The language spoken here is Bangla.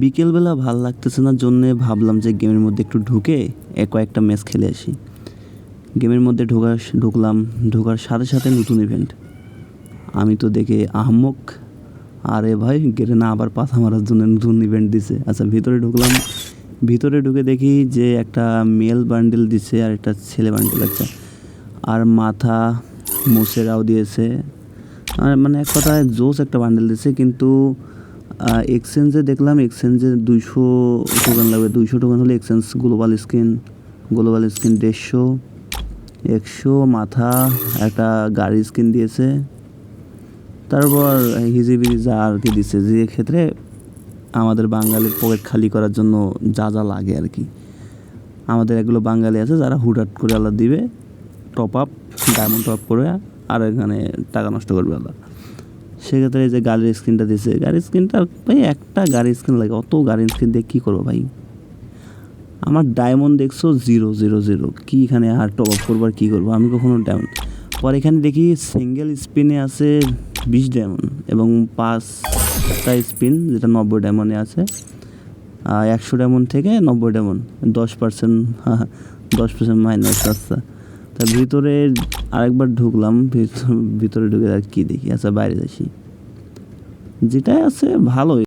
বিকেলবেলা ভালো লাগতেছে না, জন্যে ভাবলাম যে গেমের মধ্যে একটু ঢুকে কয়েকটা ম্যাচ খেলে আসি। গেমের মধ্যে ঢোকার ঢুকলাম, ঢোকার সাথে সাথে নতুন ইভেন্ট আমি তো দেখে আহম্মক, আরে ভাই, গেটে না আবার পাথা মারার জন্য নতুন ইভেন্ট দিছে। আচ্ছা ভিতরে ঢুকলাম, ভিতরে ঢুকে দেখি যে একটা মেল বান্ডেল দিছে আর একটা ছেলে বান্ডেল আচ্ছা আর মাথা মুছেরাও দিয়েছে। আর মানে এক কথায় জোস একটা বান্ডেল দিছে, কিন্তু এক্সচেঞ্জে দেখলাম এক্সচেঞ্জে দুইশো টোকেন লাগবে। দুইশো টোকেন হলে exchange global screen global screen দেড়শো, একশো, মাথা, একটা গাড়ি স্ক্রিন দিয়েছে। তারপর হিজিবিজি যা আর কি দিচ্ছে যে ক্ষেত্রে আমাদের বাঙালির পকেট খালি করার জন্য যা যা লাগে আর কি। আমাদের এগুলো বাঙালি আছে যারা হুটহাট করে আল্লাহ দিবে টপ আপ ডায়মন্ড টপ করে, আর এখানে টাকা নষ্ট করবে আল্লাহ। সেক্ষেত্রে যে গাড়ির স্ক্রিনটা দিয়েছে, গাড়ির স্ক্রিনটা ভাই একটা গাড়ির স্ক্রিন লাগে, অত গাড়ির স্ক্রিন দিয়ে কী করব ভাই? আমার ডায়মন্ড দেখছ জিরো জিরো জিরো কী এখানে আর টপ আপ করব আর কী করব? আমি কখনো ডায়মন্ড পরে এখানে দেখি সিঙ্গেল স্পিনে আছে বিশ ডায়মন্ড এবং পাঁচটা স্পিন যেটা নব্বই ডায়মন্ডে আছে একশো ডায়মন্ড থেকে নব্বই ডায়মন্ড দশ পার্সেন্ট দশ পার্সেন্ট মাইনাস আচ্ছা। তা ভিতরে আরেকবার ঢুকলাম ভিতর- ঢুকে আর কি দেখি? আচ্ছা বাইরে যাচ্ছি যেটাই আছে, ভালোই।